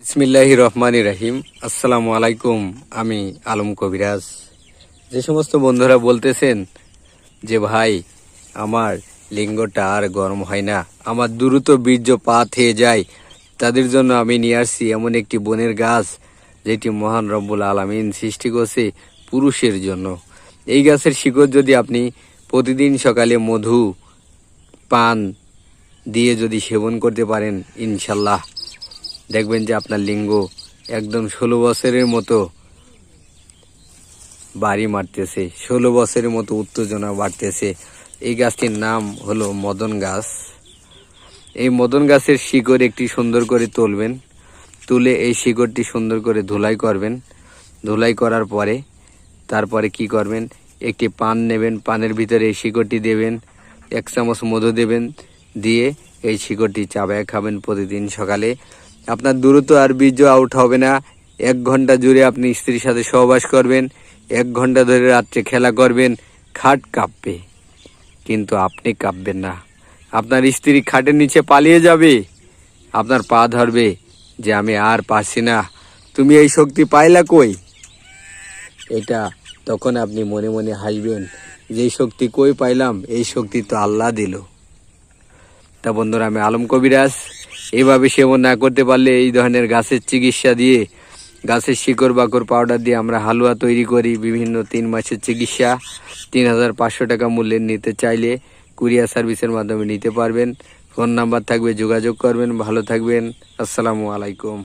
বিসমিল্লাহি রহমানি রাহিম। আসসালামু আলাইকুম, আমি আলম কবিরাজ। যে সমস্ত বন্ধুরা বলতেছেন যে, ভাই, আমার লিঙ্গটা আর গরম হয় না। আমার দ্রুত বীর্য পা থেয়ে যায়। তাদের জন্য আমি নিয়ে আসছি এমন একটি বনের গাছ, যেটি মহান রব্বুল আলমিন সৃষ্টি করছে পুরুষের জন্য। এই গাছের শিকড় যদি আপনি প্রতিদিন সকালে মধু, পান দিয়ে যদি সেবন করতে পারেন, ইনশাল্লাহ। দেখবেন যে আপনার লিঙ্গ একদম ষোলো বছরের মতো বাড়ি মারতেছে, ষোলো বছরের মতো উত্তেজনা বাড়তেছে। এই গাছটির নাম হলো মদন গাছ। এই মদন গাছের শিকড় একটি সুন্দর করে তুলবেন, তুলে এই শিকড়টি সুন্দর করে ধুলাই করবেন। ধুলাই করার পরে তারপরে কি করবেন? একটি পান নেবেন, পানের ভিতরে এই শিকড়টি দেবেন, এক চামচ মধু দেবেন, দিয়ে এই শিকড়টি চাবায় খাবেন প্রতিদিন সকালে। আপনার দ্রুত আর বীর্য আউট হবে না। এক ঘণ্টা জুড়ে আপনি স্ত্রীর সাথে সহবাস করবেন। এক ঘণ্টা ধরে রাত্রে খেলা করবেন। খাট কাঁপবে। কিন্তু আপনি কাঁপবেন না। আপনার স্ত্রী খাটের নিচে পালিয়ে যাবে। আপনার পা ধরবে যে আমি আর পারছি না। তুমি এই শক্তি পাইলা কই? এটা তখন আপনি মনে মনে হাসবেন যে শক্তি কই পাইলাম? এই শক্তি তো আল্লাহ দিল। তা বন্ধুরা, আমি আলম কবিরাজ। এইভাবে সেবন না করতে পারলে এই ধরনের গাছের চিকিৎসা দিয়ে, গাছের শিকড় বাকড় পাউডার দিয়ে আমরা হালুয়া তৈরি করি, বিভিন্ন তিন মাসের চিকিৎসা, তিন হাজার পাঁচশো টাকা মূল্যের নিতে চাইলে কুরিয়ার সার্ভিসের মাধ্যমে নিতে পারবেন। ফোন নাম্বার থাকবে, যোগাযোগ করবেন। ভালো থাকবেন। আসসালামু আলাইকুম।